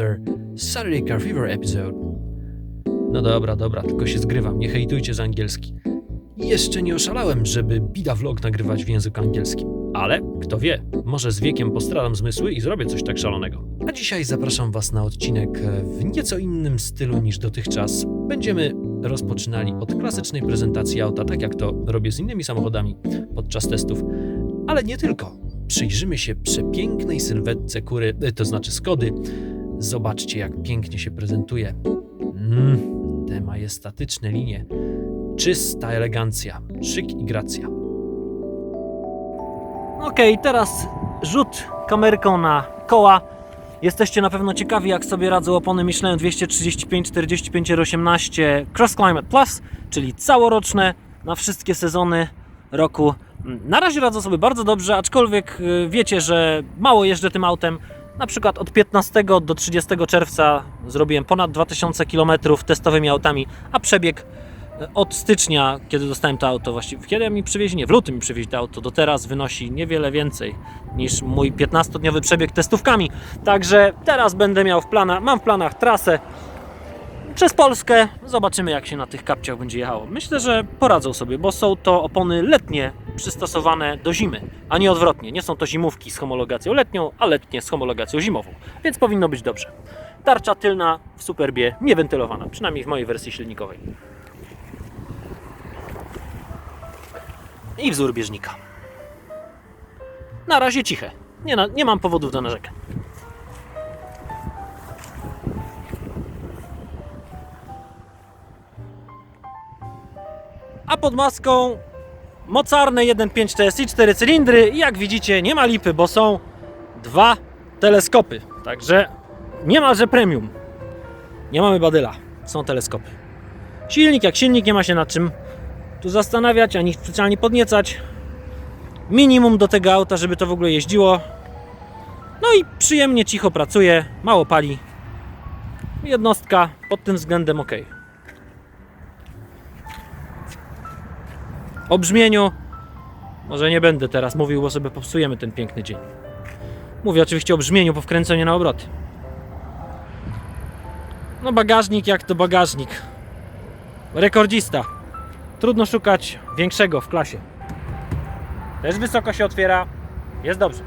another Saturday Car Fever episode. No dobra, dobra, tylko się zgrywam, nie hejtujcie za angielski. Jeszcze nie oszalałem, żeby bida vlog nagrywać w języku angielskim. Ale, kto wie, może z wiekiem postradam zmysły i zrobię coś tak szalonego. A dzisiaj zapraszam Was na odcinek e, w nieco innym stylu niż dotychczas. Będziemy rozpoczynali od klasycznej prezentacji auta, tak jak to robię z innymi samochodami podczas testów. Ale nie tylko. Przyjrzymy się przepięknej sylwetce kury, e, to znaczy Skody. Zobaczcie, jak pięknie się prezentuje. Mm, te majestatyczne linie. Czysta elegancja, szyk i gracja. Okej, teraz rzut kamerką na koła. Jesteście na pewno ciekawi, jak sobie radzą opony Michelin 235 45 18 Cross Climate Plus, czyli całoroczne na wszystkie sezony roku. Na razie radzą sobie bardzo dobrze, aczkolwiek y, wiecie, że mało jeżdżę tym autem. Na przykład od 15 do 30 czerwca zrobiłem ponad 2000 km testowymi autami, a przebieg od stycznia, kiedy dostałem to auto, właściwie kiedy mi przywieźli, nie, w lutym mi przywieźli to auto, do teraz wynosi niewiele więcej niż mój 15-dniowy przebieg testówkami. Także teraz będę miał w planach, mam w planach trasę przez Polskę. Zobaczymy, jak się na tych kapciach będzie jechało. Myślę, że poradzą sobie, bo są to opony letnie przystosowane do zimy, a nie odwrotnie. Nie są to zimówki z homologacją letnią, a letnie z homologacją zimową, więc powinno być dobrze. Tarcza tylna w Superbie niewentylowana, przynajmniej w mojej wersji silnikowej. i wzór bieżnika. Na razie ciche. Nie, na, nie mam powodów do narzekań. A pod maską mocarne 1.5 TSI 4 cylindry i jak widzicie nie ma lipy, bo są dwa teleskopy. Także niemalże premium. Nie mamy badyla, są teleskopy. Silnik jak silnik, nie ma się nad czym tu zastanawiać, ani specjalnie podniecać. Minimum do tego auta, żeby to w ogóle jeździło. No i przyjemnie, cicho pracuje, mało pali. Jednostka pod tym względem ok. O brzmieniu może nie będę teraz mówił, bo sobie popsujemy ten piękny dzień. Mówię oczywiście o brzmieniu po wkręceniu na obroty. No bagażnik jak to bagażnik. Rekordzista. Trudno szukać większego w klasie. Też wysoko się otwiera. Jest dobrze.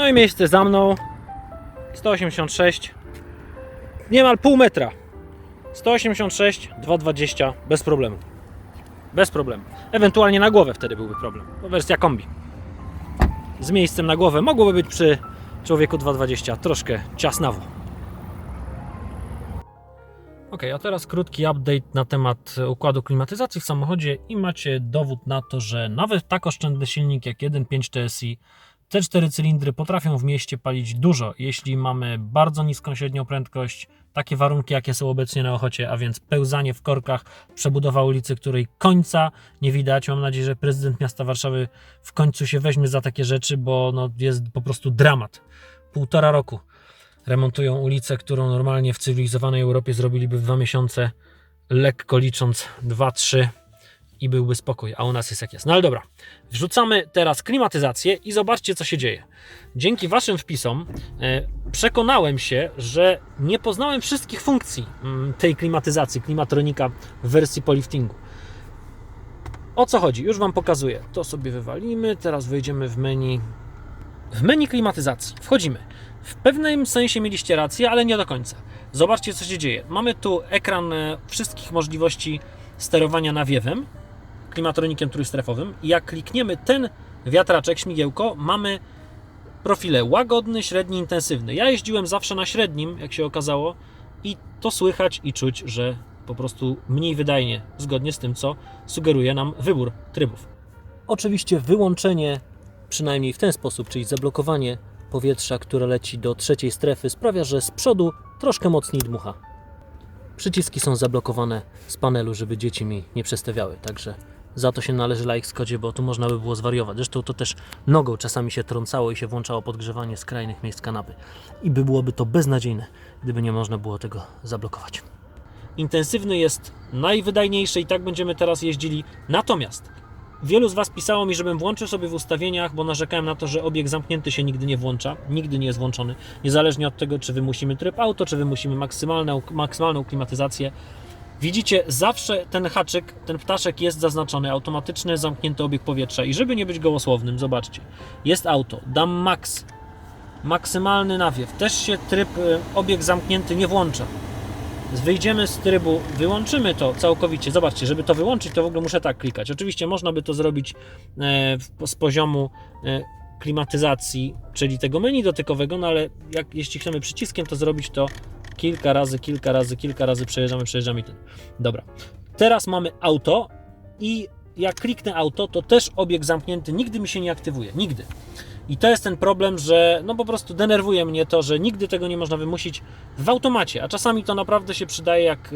No i miejsce za mną. 186. Niemal pół metra. 186, 220 bez problemu. Bez problemu. Ewentualnie na głowę wtedy byłby problem. To wersja kombi. Z miejscem na głowę mogłoby być przy człowieku 220 troszkę ciasnawo. Ok, a teraz krótki update na temat układu klimatyzacji w samochodzie i macie dowód na to, że nawet tak oszczędny silnik jak 1.5 TSI te cztery cylindry potrafią w mieście palić dużo, jeśli mamy bardzo niską średnią prędkość, takie warunki, jakie są obecnie na Ochocie, a więc pełzanie w korkach, przebudowa ulicy, której końca nie widać. Mam nadzieję, że prezydent miasta Warszawy w końcu się weźmie za takie rzeczy, bo no, jest po prostu dramat. Półtora roku remontują ulicę, którą normalnie w cywilizowanej Europie zrobiliby w dwa miesiące, lekko licząc dwa, trzy i byłby spokój, a u nas jest jak jest. No ale dobra, wrzucamy teraz klimatyzację i zobaczcie, co się dzieje. Dzięki Waszym wpisom e, przekonałem się, że nie poznałem wszystkich funkcji mm, tej klimatyzacji, klimatronika w wersji po liftingu. O co chodzi? Już Wam pokazuję. To sobie wywalimy, teraz wejdziemy w menu. W menu klimatyzacji wchodzimy. W pewnym sensie mieliście rację, ale nie do końca. Zobaczcie, co się dzieje. Mamy tu ekran e, wszystkich możliwości sterowania nawiewem, klimatronikiem trójstrefowym i jak klikniemy ten wiatraczek, śmigiełko, mamy profile łagodny, średni, intensywny. Ja jeździłem zawsze na średnim, jak się okazało, i to słychać i czuć, że po prostu mniej wydajnie, zgodnie z tym, co sugeruje nam wybór trybów. Oczywiście wyłączenie, przynajmniej w ten sposób, czyli zablokowanie powietrza, które leci do trzeciej strefy, sprawia, że z przodu troszkę mocniej dmucha. Przyciski są zablokowane z panelu, żeby dzieci mi nie przestawiały, także Za to się należy like Skodzie, bo tu można by było zwariować. Zresztą to też nogą czasami się trącało i się włączało podgrzewanie skrajnych miejsc kanapy. I by byłoby to beznadziejne, gdyby nie można było tego zablokować. Intensywny jest najwydajniejszy i tak będziemy teraz jeździli. Natomiast wielu z Was pisało mi, żebym włączył sobie w ustawieniach, bo narzekałem na to, że obieg zamknięty się nigdy nie włącza, nigdy nie jest włączony, niezależnie od tego, czy wymusimy tryb auto, czy wymusimy maksymalną, maksymalną klimatyzację. Widzicie, zawsze ten haczyk, ten ptaszek jest zaznaczony, automatyczny zamknięty obieg powietrza. I żeby nie być gołosłownym, zobaczcie, jest auto, dam max, maksymalny nawiew, też się tryb y, obieg zamknięty nie włącza. Wyjdziemy z trybu, wyłączymy to całkowicie. Zobaczcie, żeby to wyłączyć, to w ogóle muszę tak klikać. Oczywiście można by to zrobić e, z poziomu e, klimatyzacji, czyli tego menu dotykowego, no ale jak, jeśli chcemy przyciskiem to zrobić, to kilka razy, kilka razy, kilka razy przejeżdżamy, przejeżdżamy i ten. Dobra. Teraz mamy auto i jak kliknę auto, to też obieg zamknięty nigdy mi się nie aktywuje. Nigdy. I to jest ten problem, że no po prostu denerwuje mnie to, że nigdy tego nie można wymusić w automacie, a czasami to naprawdę się przydaje, jak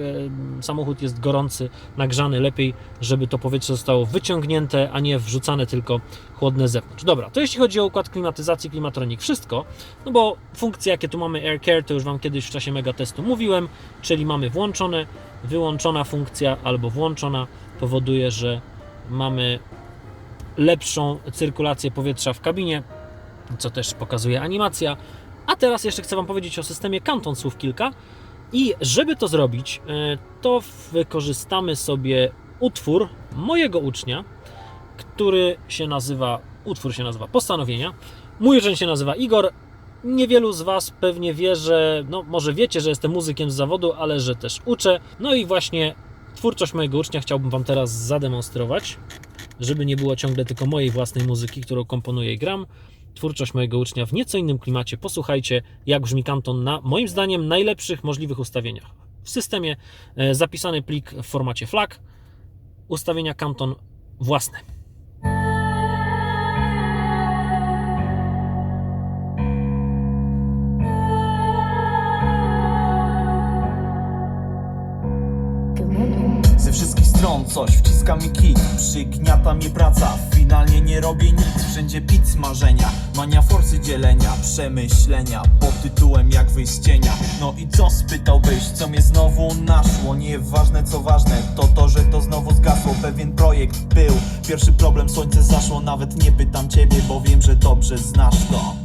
samochód jest gorący, nagrzany, lepiej, żeby to powietrze zostało wyciągnięte, a nie wrzucane tylko chłodne z zewnątrz. Dobra, to jeśli chodzi o układ klimatyzacji, klimatronik, wszystko, no bo funkcje, jakie tu mamy Air Care, to już Wam kiedyś w czasie mega testu mówiłem, czyli mamy włączone, wyłączona funkcja albo włączona powoduje, że mamy lepszą cyrkulację powietrza w kabinie, co też pokazuje animacja. A teraz jeszcze chcę Wam powiedzieć o systemie Canton słów kilka. I żeby to zrobić, e, to wykorzystamy sobie utwór mojego ucznia, który się nazywa, utwór się nazywa Postanowienia. Mój uczeń się nazywa Igor. Niewielu z Was pewnie wie, że, no może wiecie, że jestem muzykiem z zawodu, ale że też uczę. No i właśnie twórczość mojego ucznia chciałbym Wam teraz zademonstrować, żeby nie było ciągle tylko mojej własnej muzyki, którą komponuję i gram twórczość mojego ucznia w nieco innym klimacie. Posłuchajcie, jak brzmi Kanton na moim zdaniem najlepszych możliwych ustawieniach. W systemie e, zapisany plik w formacie FLAC, ustawienia Kanton własne. Coś wciska mi kit Przygniata mnie praca, finalnie nie robię nic. Wszędzie pic marzenia, mania forsy dzielenia Przemyślenia pod tytułem jak wyjść z cienia No i co spytałbyś, co mnie znowu naszło? Nieważne co ważne, to to, że to znowu zgasło. Pewien projekt był, pierwszy problem słońce zaszło. Nawet nie pytam ciebie, bo wiem, że dobrze znasz to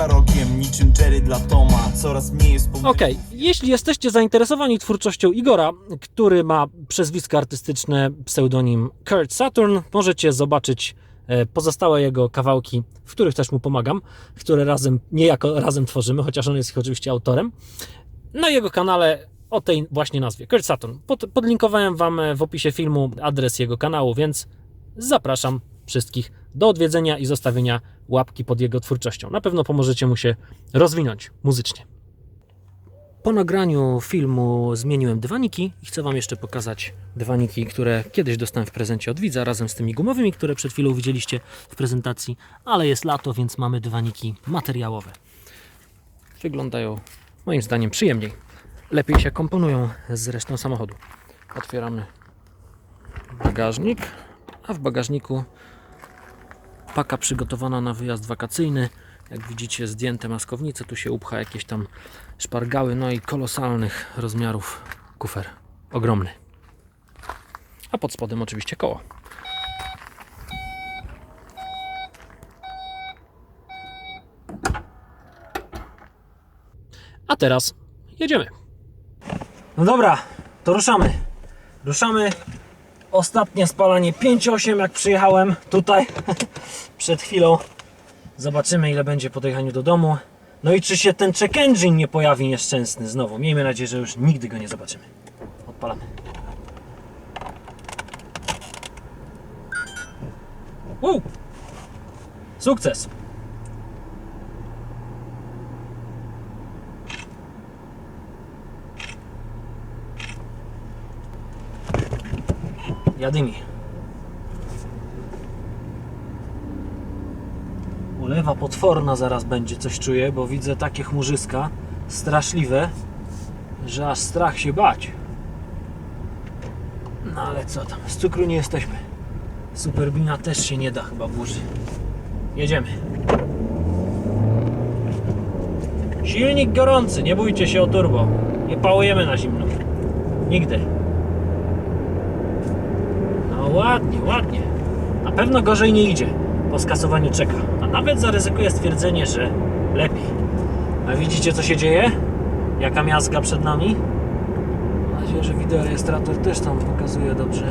za niczym Jerry dla Toma Coraz mniej jest pomysłów Ok, jeśli jesteście zainteresowani twórczością Igora, który ma przezwisko artystyczne pseudonim Kurt Saturn, możecie zobaczyć e, pozostałe jego kawałki, w których też mu pomagam, które razem, niejako razem tworzymy, chociaż on jest ich oczywiście autorem. Na jego kanale o tej właśnie nazwie, Kurt Saturn. Pod, podlinkowałem Wam e, w opisie filmu adres jego kanału, więc zapraszam wszystkich do odwiedzenia i zostawienia łapki pod jego twórczością. Na pewno pomożecie mu się rozwinąć muzycznie. Po nagraniu filmu zmieniłem dywaniki i chcę Wam jeszcze pokazać dywaniki, które kiedyś dostałem w prezencie od widza razem z tymi gumowymi, które przed chwilą widzieliście w prezentacji, ale jest lato, więc mamy dywaniki materiałowe. Wyglądają moim zdaniem przyjemniej. Lepiej się komponują z resztą samochodu. Otwieramy bagażnik, a w bagażniku paka przygotowana na wyjazd wakacyjny. Jak widzicie, zdjęte maskownice, tu się upcha jakieś tam szpargały, no i kolosalnych rozmiarów kufer. Ogromny. A pod spodem oczywiście koło. A teraz jedziemy. No dobra, to ruszamy. Ruszamy. Ostatnie spalanie 5.8 jak przyjechałem tutaj przed chwilą. Zobaczymy ile będzie po dojechaniu do domu. No i czy się ten check engine nie pojawi nieszczęsny znowu. Miejmy nadzieję, że już nigdy go nie zobaczymy. Odpalamy. Wow! Sukces! Jadymi. Ulewa potworna zaraz będzie, coś czuję, bo widzę takie chmurzyska straszliwe, że aż strach się bać. No ale co tam, z cukru nie jesteśmy. Superbina też się nie da chyba włożyć. Jedziemy. Silnik gorący, nie bójcie się o turbo. Nie pałujemy na zimno. Nigdy. Ładnie, ładnie. Na pewno gorzej nie idzie. Po skasowaniu czeka. A nawet zaryzykuję stwierdzenie, że lepiej. A widzicie co się dzieje? Jaka miazga przed nami? Mam nadzieję, że wideorejestrator też tam pokazuje dobrze.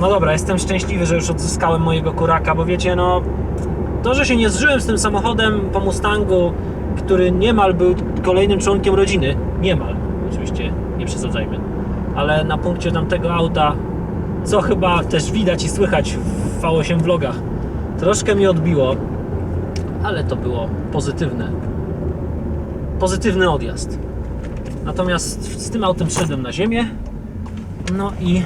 No dobra, jestem szczęśliwy, że już odzyskałem mojego kuraka, bo wiecie, no to, że się nie zżyłem z tym samochodem po Mustangu, który niemal był kolejnym członkiem rodziny, niemal, ale na punkcie tamtego auta, co chyba też widać i słychać w V8 vlogach, troszkę mi odbiło, ale to było pozytywne. Pozytywny odjazd. Natomiast z tym autem szedłem na ziemię, no i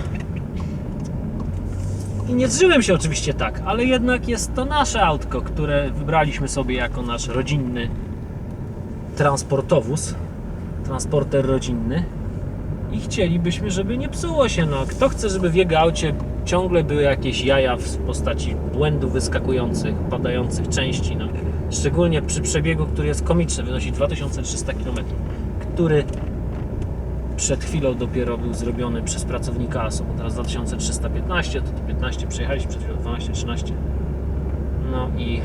i nie zżyłem się oczywiście tak, ale jednak jest to nasze autko, które wybraliśmy sobie jako nasz rodzinny transportowóz, transporter rodzinny i chcielibyśmy, żeby nie psuło się. No, kto chce, żeby w jego aucie ciągle były jakieś jaja w postaci błędów wyskakujących, padających części, no. Szczególnie przy przebiegu, który jest komiczny, wynosi 2300 km, który przed chwilą dopiero był zrobiony przez pracownika ASO, bo teraz 2315, to, to 15 przejechaliśmy przed chwilą, 12, 13. No i...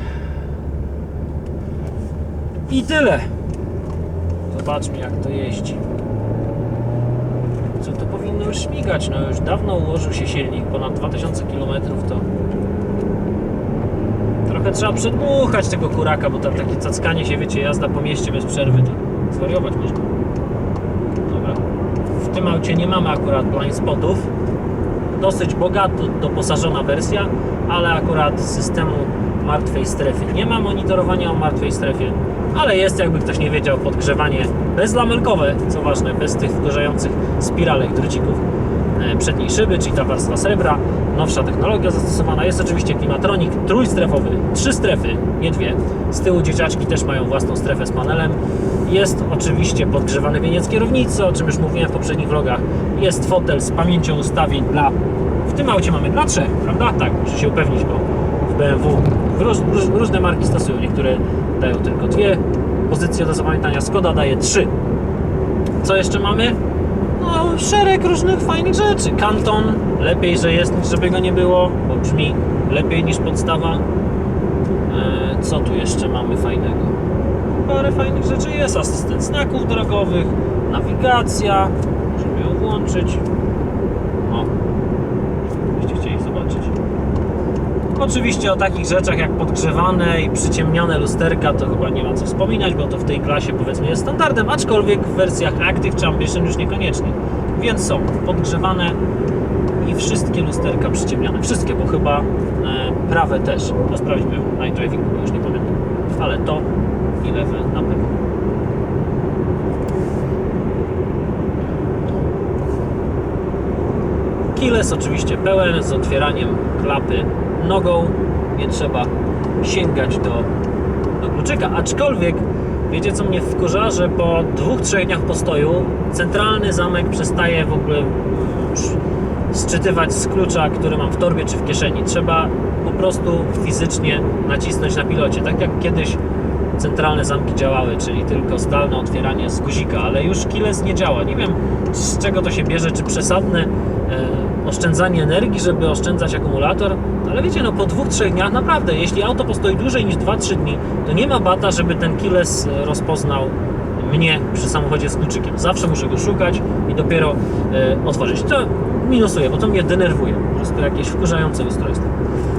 I tyle! Zobaczmy jak to jeździ. Już śmigać? No już dawno ułożył się silnik, ponad 2000 km to... Trochę trzeba przedmuchać tego kuraka, bo tam takie cackanie się, wiecie, jazda po mieście bez przerwy, to zwariować można. Dobra. W tym aucie nie mamy akurat blind spotów. Dosyć bogato doposażona wersja, ale akurat systemu martwej strefy nie ma monitorowania o martwej strefie, ale jest jakby ktoś nie wiedział podgrzewanie bezlamelkowe, co ważne, bez tych wkurzających spiralek drucików e, przedniej szyby, czyli ta warstwa srebra, nowsza technologia zastosowana. Jest oczywiście klimatronik trójstrefowy, trzy strefy, nie dwie. Z tyłu dzieciaczki też mają własną strefę z panelem. Jest oczywiście podgrzewany wieniec kierownicy, o czym już mówiłem w poprzednich vlogach. Jest fotel z pamięcią ustawień dla... W tym aucie mamy dla trzech, prawda? Tak, muszę się upewnić, bo w BMW róż, róż, różne marki stosują. Niektóre dają tylko dwie pozycje do zapamiętania. Skoda daje trzy. Co jeszcze mamy? No, szereg różnych fajnych rzeczy. Kanton, lepiej, że jest, niż żeby go nie było, bo brzmi lepiej niż podstawa. E, co tu jeszcze mamy fajnego? Parę fajnych rzeczy jest. Asystent znaków drogowych, nawigacja, możemy ją włączyć. O, byście chcieli zobaczyć. Oczywiście o takich rzeczach jak podgrzewane i przyciemniane lusterka to chyba nie ma co wspominać, bo to w tej klasie powiedzmy jest standardem, aczkolwiek w wersjach Active czy Ambition już niekoniecznie. Więc są podgrzewane i wszystkie lusterka przyciemniane. Wszystkie, bo chyba e, prawe też. To sprawdźmy w night driving, bo już nie pamiętam. Ale to i lewe na pewno. Keyless oczywiście pełen z otwieraniem klapy nogą. Nie trzeba sięgać do, do kluczyka. Aczkolwiek wiecie co mnie wkurza, że po dwóch, trzech dniach postoju centralny zamek przestaje w ogóle sczytywać z klucza, który mam w torbie czy w kieszeni. Trzeba po prostu fizycznie nacisnąć na pilocie. Tak jak kiedyś centralne zamki działały, czyli tylko zdalne otwieranie z guzika, ale już keyless nie działa. Nie wiem z czego to się bierze, czy przesadne oszczędzanie energii, żeby oszczędzać akumulator, ale wiecie, no po dwóch, trzech dniach naprawdę, jeśli auto postoi dłużej niż 2-3 dni, to nie ma bata, żeby ten keyless e, rozpoznał mnie przy samochodzie z kluczykiem. Zawsze muszę go szukać i dopiero e, otworzyć. To minusuje, bo to mnie denerwuje. Po prostu jakieś wkurzające ustrojstwo.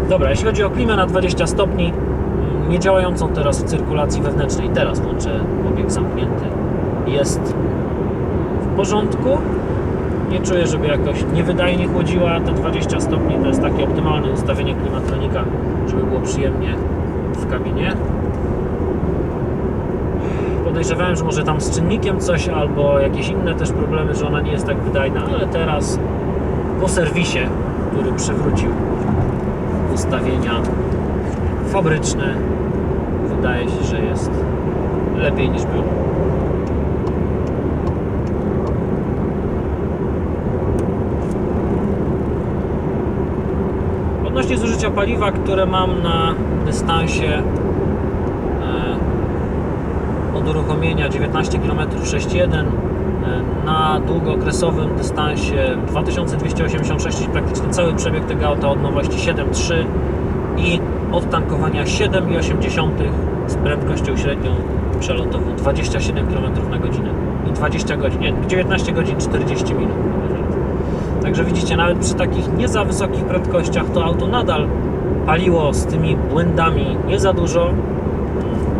Dobra, jeśli chodzi o klimę na 20 stopni, mm, nie działającą teraz w cyrkulacji wewnętrznej, teraz włączę obieg zamknięty, jest w porządku. Nie czuję, żeby jakoś niewydajnie chłodziła te 20 stopni. To jest takie optymalne ustawienie klimatronika, żeby było przyjemnie w kabinie. Podejrzewałem, że może tam z czynnikiem coś albo jakieś inne też problemy, że ona nie jest tak wydajna, ale teraz po serwisie, który przywrócił ustawienia fabryczne, wydaje się, że jest lepiej niż było. Paliwa, które mam na dystansie e, od uruchomienia 19 km 6.1 e, na długookresowym dystansie 2286, czyli praktycznie cały przebieg tego auta od nowości 7.3 i od tankowania 7,8 z prędkością średnią przelotową 27 km na godzinę i 20 godzin, nie, 19 godzin 40 minut. Także widzicie, nawet przy takich nie za wysokich prędkościach to auto nadal paliło z tymi błędami nie za dużo.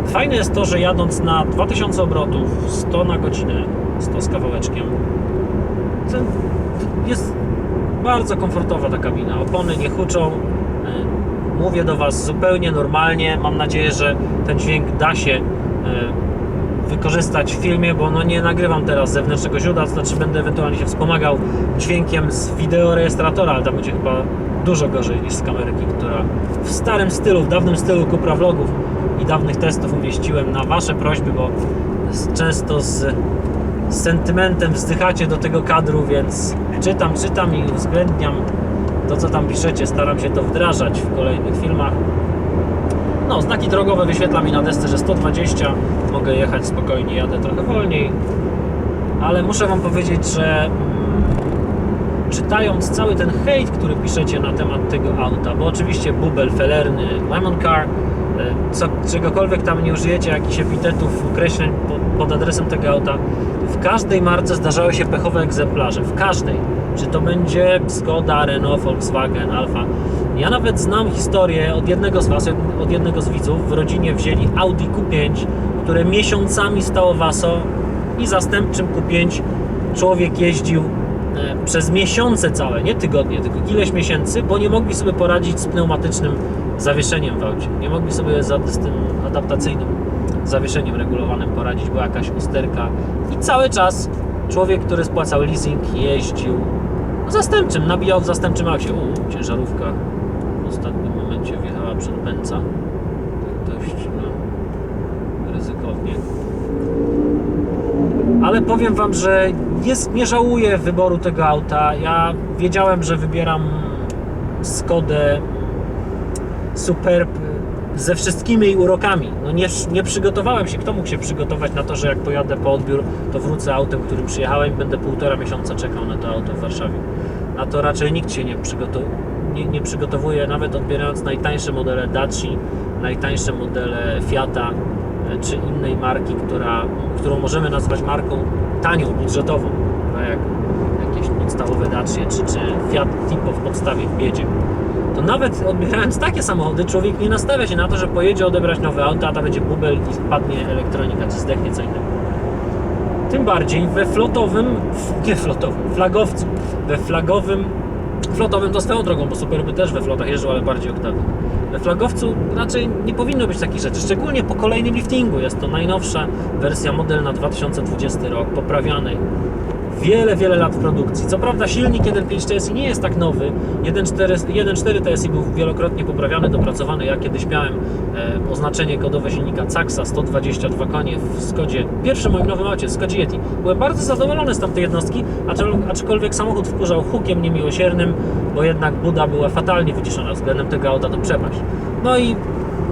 Fajne jest to, że jadąc na 2000 obrotów, 100 na godzinę, 100 z kawałeczkiem, jest bardzo komfortowa ta kabina. Opony nie huczą. E, Mówię do Was zupełnie normalnie. Mam nadzieję, że ten dźwięk da się e, wykorzystać w filmie, bo no nie nagrywam teraz zewnętrznego źródła, to znaczy będę ewentualnie się wspomagał dźwiękiem z wideorejestratora, ale tam będzie chyba dużo gorzej niż z kamerki, która w starym stylu, w dawnym stylu Cupra vlogów i dawnych testów umieściłem na Wasze prośby, bo często z sentymentem wzdychacie do tego kadru, więc czytam, czytam i uwzględniam to, co tam piszecie, staram się to wdrażać w kolejnych filmach. No, znaki drogowe wyświetla mi na desce, że 120, mogę jechać spokojnie, jadę trochę wolniej, ale muszę Wam powiedzieć, że mm, czytając cały ten hejt, który piszecie na temat tego auta, bo oczywiście bubel felerny, lemon car, co, czegokolwiek tam nie użyjecie, jakichś epitetów, określeń pod, adresem tego auta, w każdej marce zdarzały się pechowe egzemplarze, w każdej. Czy to będzie Skoda, Renault, Volkswagen, Alfa. Ja nawet znam historię od jednego z Was, od jednego z widzów. W rodzinie wzięli Audi Q5, które miesiącami stało w ASO i zastępczym Q5 człowiek jeździł przez miesiące całe, nie tygodnie, tylko ileś miesięcy, bo nie mogli sobie poradzić z pneumatycznym zawieszeniem w aucie. Nie mogli sobie z tym adaptacyjnym zawieszeniem regulowanym poradzić, była jakaś usterka i cały czas człowiek, który spłacał leasing, jeździł zastępczym, nabijał w zastępczym aucie. U, ciężarówka w ostatnim momencie wjechała przed Benza. Tak dość no, ryzykownie. Ale powiem Wam, że nie żałuję wyboru tego auta. Ja wiedziałem, że wybieram Skodę Superb ze wszystkimi jej urokami. No nie, nie przygotowałem się. Kto mógł się przygotować na to, że jak pojadę po odbiór, to wrócę autem, którym przyjechałem i będę półtora miesiąca czekał na to auto w Warszawie. Na to raczej nikt się nie, nie, nie przygotowuje, nawet odbierając najtańsze modele Daci, najtańsze modele Fiata e, czy innej marki, która, którą możemy nazwać marką tanią, budżetową, no jak jakieś podstawowe Dacie czy, czy Fiat Tipo w podstawie w biedzie to nawet odbierając takie samochody, człowiek nie nastawia się na to, że pojedzie odebrać nowe auto, a tam będzie bubel i spadnie elektronika, czy zdechnie co innego. Tym bardziej we flotowym, nie flotowym, flagowcu, we flagowym, flotowym to swoją drogą, bo Superby też we flotach jeżdżą, ale bardziej oktawnie. We flagowcu raczej nie powinno być takich rzeczy, szczególnie po kolejnym liftingu. Jest to najnowsza wersja model na 2020 rok, poprawianej wiele, wiele lat produkcji. Co prawda silnik 1.5 TSI nie jest tak nowy. 1.4 1.4 TSI był wielokrotnie poprawiany, dopracowany. Ja kiedyś miałem e, oznaczenie kodowe silnika Caxa 122 konie w Skodzie. Pierwszym moim nowym aucie, w Skodzie Yeti. Byłem bardzo zadowolony z tamtej jednostki, acz- aczkolwiek samochód wkurzał hukiem niemiłosiernym, bo jednak buda była fatalnie wyciszona względem tego auta to przepaść. No i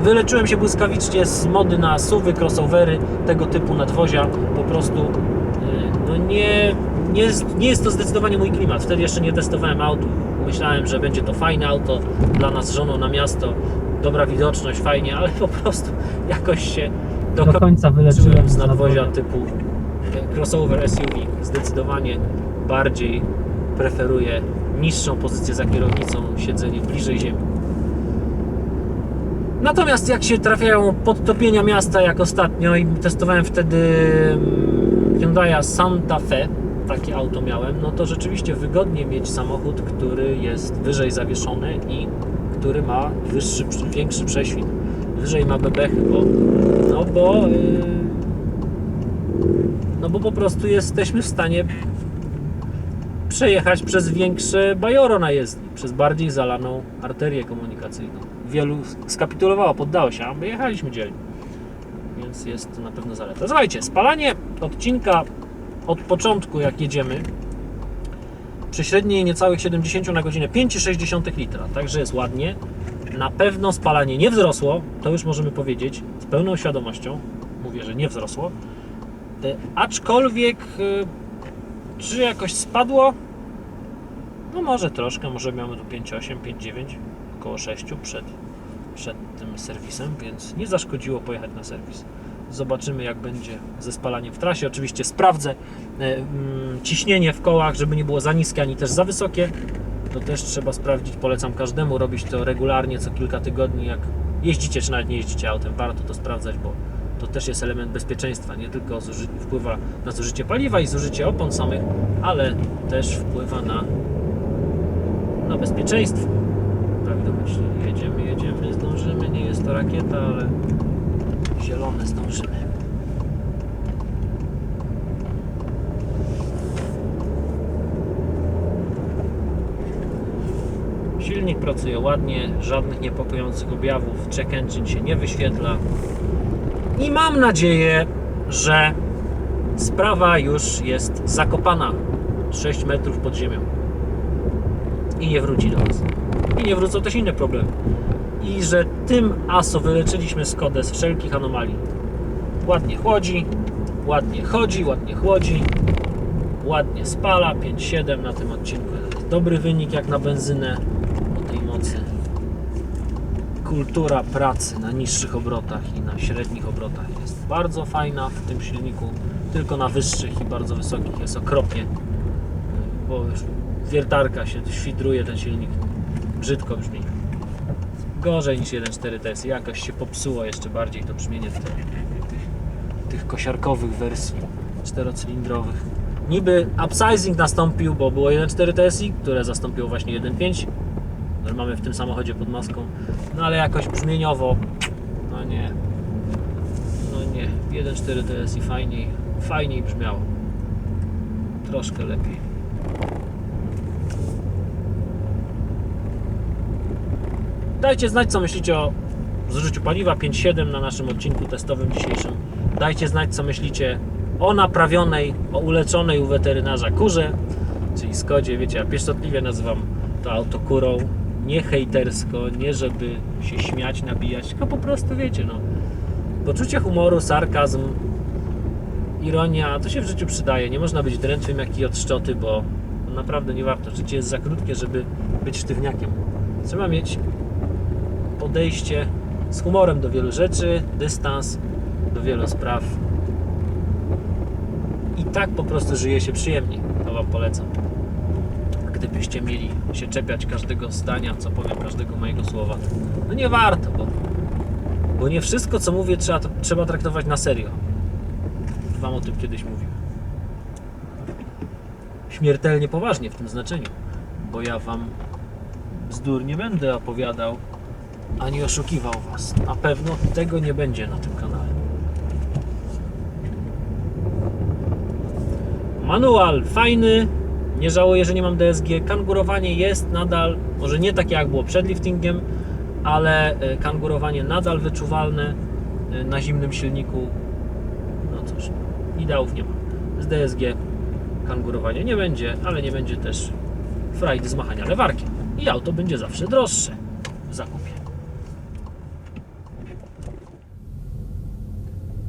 Wyleczyłem się błyskawicznie z mody na suwy, crossovery, tego typu nadwozia. Po prostu e, no nie, nie, jest, nie jest to zdecydowanie mój klimat. Wtedy jeszcze nie testowałem aut. Myślałem, że będzie to fajne auto dla nas z żoną na miasto. Dobra widoczność, fajnie, ale po prostu jakoś się do, Do końca wyleczyłem z nadwozia typu e, crossover SUV. Zdecydowanie bardziej preferuję niższą pozycję za kierownicą, siedzenie bliżej ziemi. Natomiast jak się trafiają podtopienia miasta jak ostatnio i testowałem wtedy mm, Hyundai Santa Fe, takie auto miałem, no to rzeczywiście wygodnie mieć samochód, który jest wyżej zawieszony i który ma wyższy, większy prześwit. Wyżej ma bebechy, bo no bo yy, no bo po prostu jesteśmy w stanie przejechać przez większe bajoro na jezdni, przez bardziej zalaną arterię komunikacyjną. Wielu skapitulowało, poddało się, a my jechaliśmy dzielnie. Więc jest to na pewno zaleta. Słuchajcie, spalanie odcinka od początku, jak jedziemy, przy średniej niecałych 70 na godzinę 5,6 litra, także jest ładnie. Na pewno spalanie nie wzrosło, to już możemy powiedzieć z pełną świadomością. Mówię, że nie wzrosło. E, Aczkolwiek, e, czy jakoś spadło? No może troszkę, może mamy tu 5,8, 5,9, około 6 przed, przed tym serwisem, więc nie zaszkodziło pojechać na serwis. Zobaczymy jak będzie ze spalaniem w trasie. Oczywiście sprawdzę e, mm, ciśnienie w kołach, żeby nie było za niskie ani też za wysokie. To też trzeba sprawdzić. Polecam każdemu robić to regularnie, co kilka tygodni. Jak jeździcie, czy nawet nie jeździcie autem, warto to sprawdzać, bo to też jest element bezpieczeństwa. Nie tylko wpływa na zużycie paliwa i zużycie opon samych, ale też wpływa na, na bezpieczeństwo. Tak domyślnie. Jedziemy, jedziemy, zdążymy. Nie jest to rakieta, ale zielone zdążymy. Silnik pracuje ładnie, żadnych niepokojących objawów, check engine się nie wyświetla. I mam nadzieję, że sprawa już jest zakopana 6 metrów pod ziemią i nie wróci do nas. I nie wrócą też inne problemy. I że tym ASO wyleczyliśmy Skodę z wszelkich anomalii. Ładnie chłodzi, ładnie chodzi, ładnie chłodzi, ładnie spala, 5,7 na tym odcinku. Dobry wynik jak na benzynę. Kultura pracy na niższych obrotach i na średnich obrotach jest bardzo fajna w tym silniku. Tylko na wyższych i bardzo wysokich jest okropnie, bo wiertarka się świdruje ten silnik. Brzydko brzmi. Gorzej niż 1.4 TS. Jakoś się popsuło jeszcze bardziej to brzmienie tych, tych kosiarkowych wersji czterocylindrowych. Niby upsizing nastąpił, bo było 1.4 TSI, które zastąpiło właśnie 1.5 mamy w tym samochodzie pod maską. No ale jakoś brzmieniowo, no nie. No nie. 1.4 TSI fajniej, fajniej brzmiało. Troszkę lepiej. Dajcie znać, co myślicie o zużyciu paliwa 5.7 na naszym odcinku testowym dzisiejszym. Dajcie znać, co myślicie o naprawionej, o uleczonej u weterynarza kurze, czyli Skodzie. Wiecie, ja pieszczotliwie nazywam to auto kurą. Nie hejtersko, nie żeby się śmiać, nabijać, tylko po prostu wiecie, no. Poczucie humoru, sarkazm, ironia, to się w życiu przydaje. Nie można być drętwym jak i od szczoty, bo naprawdę nie warto. Życie jest za krótkie, żeby być sztywniakiem. Trzeba mieć podejście z humorem do wielu rzeczy, dystans do wielu spraw. I tak po prostu żyje się przyjemniej. To Wam polecam. Gdybyście mieli się czepiać każdego zdania, co powiem, każdego mojego słowa, no nie warto, bo, bo nie wszystko, co mówię, trzeba, trzeba traktować na serio. Wam o tym kiedyś mówiłem. Śmiertelnie poważnie w tym znaczeniu, bo ja Wam bzdur nie będę opowiadał, ani oszukiwał Was. Na pewno tego nie będzie na tym kanale. Manual fajny, nie żałuję, że nie mam DSG. Kangurowanie jest nadal, może nie takie jak było przed liftingiem, ale e, kangurowanie nadal wyczuwalne e, na zimnym silniku. No cóż, ideałów nie ma. Z DSG kangurowania nie będzie, ale nie będzie też frajdy z machania lewarkiem. I auto będzie zawsze droższe w zakupie.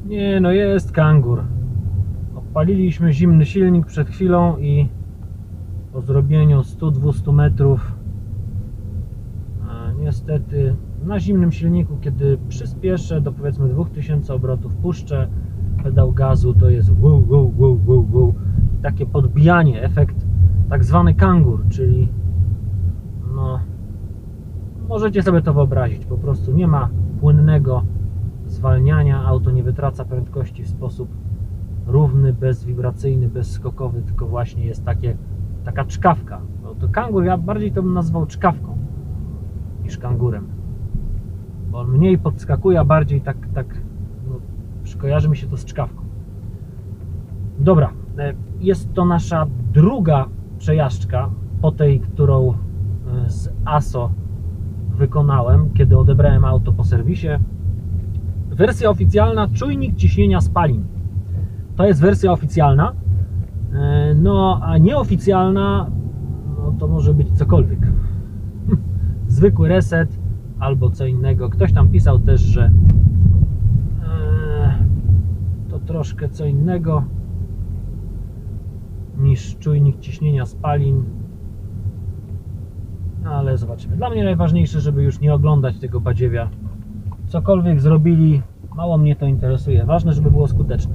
Nie, no jest kangur. Odpaliliśmy zimny silnik przed chwilą i po zrobieniu 100-200 metrów a niestety na zimnym silniku, kiedy przyspieszę do powiedzmy 2000 obrotów, puszczę pedał gazu, to jest wow, wow, wow, wow, wow. Takie podbijanie, efekt tak zwany kangur, czyli no możecie sobie to wyobrazić, po prostu nie ma płynnego zwalniania, auto nie wytraca prędkości w sposób równy, bezwibracyjny, bezskokowy, tylko właśnie jest takie, taka czkawka. No to kangur, ja bardziej to bym nazwał czkawką niż kangurem. Bo on mniej podskakuje, a bardziej tak, tak no, kojarzy mi się to z czkawką. Dobra, e, jest to nasza druga przejażdżka po tej, którą e, z ASO wykonałem, kiedy odebrałem auto po serwisie. Wersja oficjalna czujnik ciśnienia spalin. To jest wersja oficjalna. E, No, a nieoficjalna no, to może być cokolwiek. Zwykły reset albo co innego. Ktoś tam pisał też, że e, to troszkę co innego niż czujnik ciśnienia spalin. No, ale zobaczymy. Dla mnie najważniejsze, żeby już nie oglądać tego badziewia. Cokolwiek zrobili, mało mnie to interesuje. Ważne, żeby było skuteczne.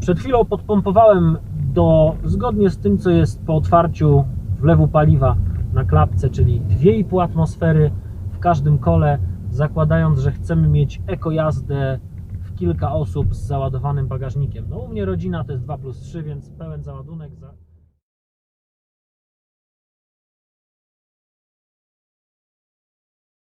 Przed chwilą podpompowałem do, zgodnie z tym, co jest po otwarciu wlewu paliwa na klapce, czyli 2,5 atmosfery w każdym kole, zakładając, że chcemy mieć eko jazdę w kilka osób z załadowanym bagażnikiem. No u mnie rodzina to jest 2 plus 3, więc pełen załadunek za